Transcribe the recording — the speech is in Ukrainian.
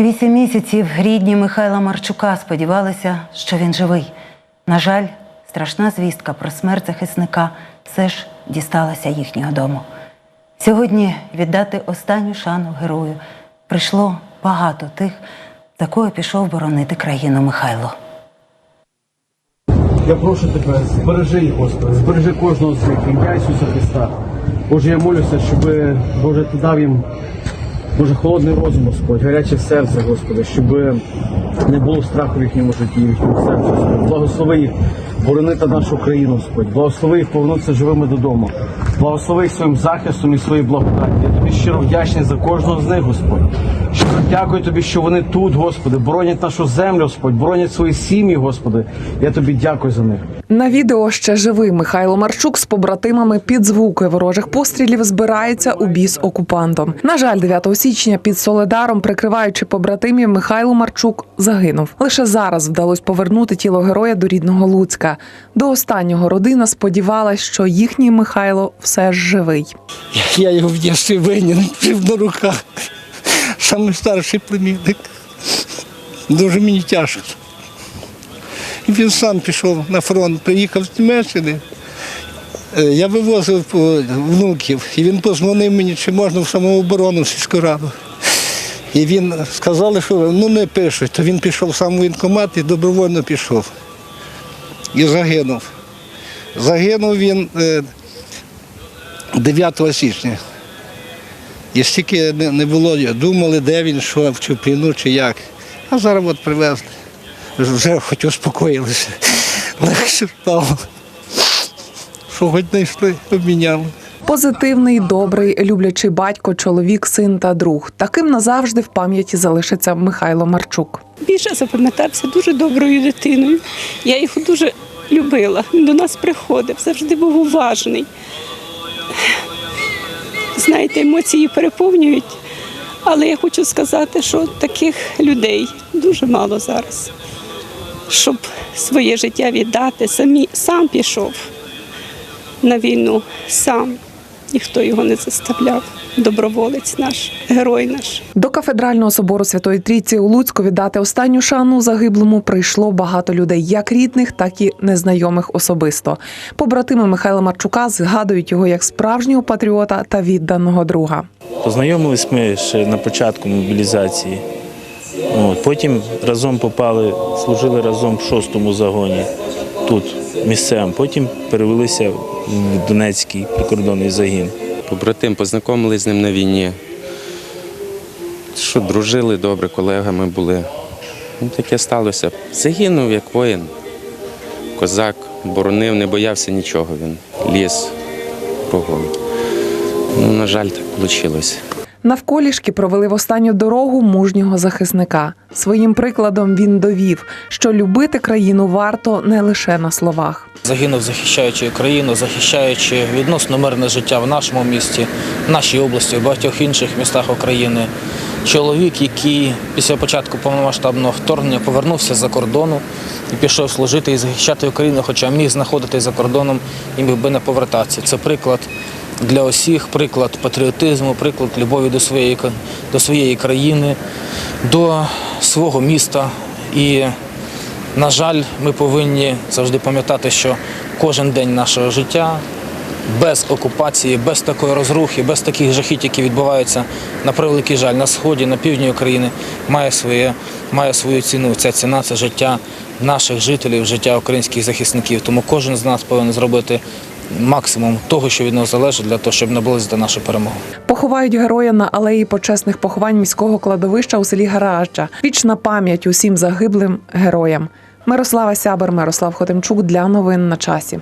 Вісім місяців рідні Михайла Марчука сподівалися, що він живий. На жаль, страшна звістка про смерть захисника все ж дісталася їхнього дому. Сьогодні віддати останню шану герою прийшло багато тих, за кого пішов боронити країну Михайло. Я прошу тебе, збережи їх, Господи, збережи кожного з них, ім'я Ісуса Христа. Боже, я молюся, щоб Боже, ти дав їм Боже, холодний розум, Господь, гаряче серце, Господи, щоб не було страху в їхньому житті, в їхньому серці, Господь. Благослови їх боронити нашу країну, Господь. Благослови їх повернутися живими додому. Благослови їх своїм захистом і своєю благодаті. Тобі щиро вдячний за кожного з них, Господь. Щиро дякую тобі, що вони тут, Господи, боронять нашу землю, Господь, боронять свої сім'ї, Господи. Я тобі дякую за них. На відео ще живий Михайло Марчук з побратимами під звуки ворожих пострілів збирається у біс окупантом. На жаль, 9 січня під Соледаром, прикриваючи побратимів, Михайло Марчук загинув. Лише зараз вдалося повернути тіло героя до рідного Луцька. До останнього родина сподівалась, що їхній Михайло все ж живий. Я його в виняв, жив на руках. Саме старший племінник. Дуже мені тяжко. І він сам пішов на фронт, приїхав з Німеччини. Е, Я вивозив внуків, і він позвонив мені, чи можна в самооборону в сільську раду. І він сказали, що ну не пишуть, то він пішов сам в воєнкомат і добровольно пішов. І загинув. Загинув він е, 9 січня. І стільки не, було, думали, де він, що, в Чупіну чи як. А зараз от привезли. Вже хоч успокоїлися. Легше стало. Що хоч знайшли, обміняли. Позитивний, добрий, люблячий батько, чоловік, син та друг. Таким назавжди в пам'яті залишиться Михайло Марчук. більше запам'ятався дуже доброю дитиною. Я його дуже любила. Він до нас приходив, завжди був уважний. Знаєте, емоції переповнюють. Але я хочу сказати, що таких людей дуже мало зараз. Щоб своє життя віддати, самі, сам пішов на війну, сам. Ніхто його не заставляв. Доброволець наш, герой наш. До кафедрального собору Святої Трійці у Луцьку віддати останню шану загиблому прийшло багато людей, як рідних, так і незнайомих особисто. Побратими Михайла Марчука згадують його як справжнього патріота та відданого друга. Познайомились ми ще на початку мобілізації. От, потім разом попали, служили разом в шостому загоні тут, місцевим. Потім перевелися в Донецький прикордонний загін. Побратим, познайомились з ним на війні. Що дружили добре, колегами були. Ну, таке сталося. Загинув як воїн. Козак, боронив, не боявся нічого він. Ліс кругом. Ну, на жаль, так вийшло. Навколішки провели в останню дорогу мужнього захисника. Своїм прикладом він довів, що любити країну варто не лише на словах. Загинув, захищаючи Україну, захищаючи відносно мирне життя в нашому місті, в нашій області, в багатьох інших містах України. Чоловік, який після початку повномасштабного вторгнення повернувся з-за кордону і пішов служити і захищати Україну, хоча міг знаходитись за кордоном і міг би не повертатися. Це приклад для усіх, приклад патріотизму, приклад любові до своєї, до своєї країни, до свого міста. І на жаль, ми повинні завжди пам'ятати, що кожен день нашого життя без окупації, без такої розрухи, без таких жахіть, які відбуваються на превеликий жаль на сході, на півдні України, має своє, має свою ціну. Ця ціна це життя наших жителів, життя українських захисників. Тому кожен з нас повинен зробити максимум того, що від нас залежить, для того, щоб наблизити нашу перемогу. Поховають героя на алеї почесних поховань міського кладовища у селі Гаражджа. Вічна пам'ять усім загиблим героям. Мирослава Сябер, Мирослав Хотимчук для новин на часі.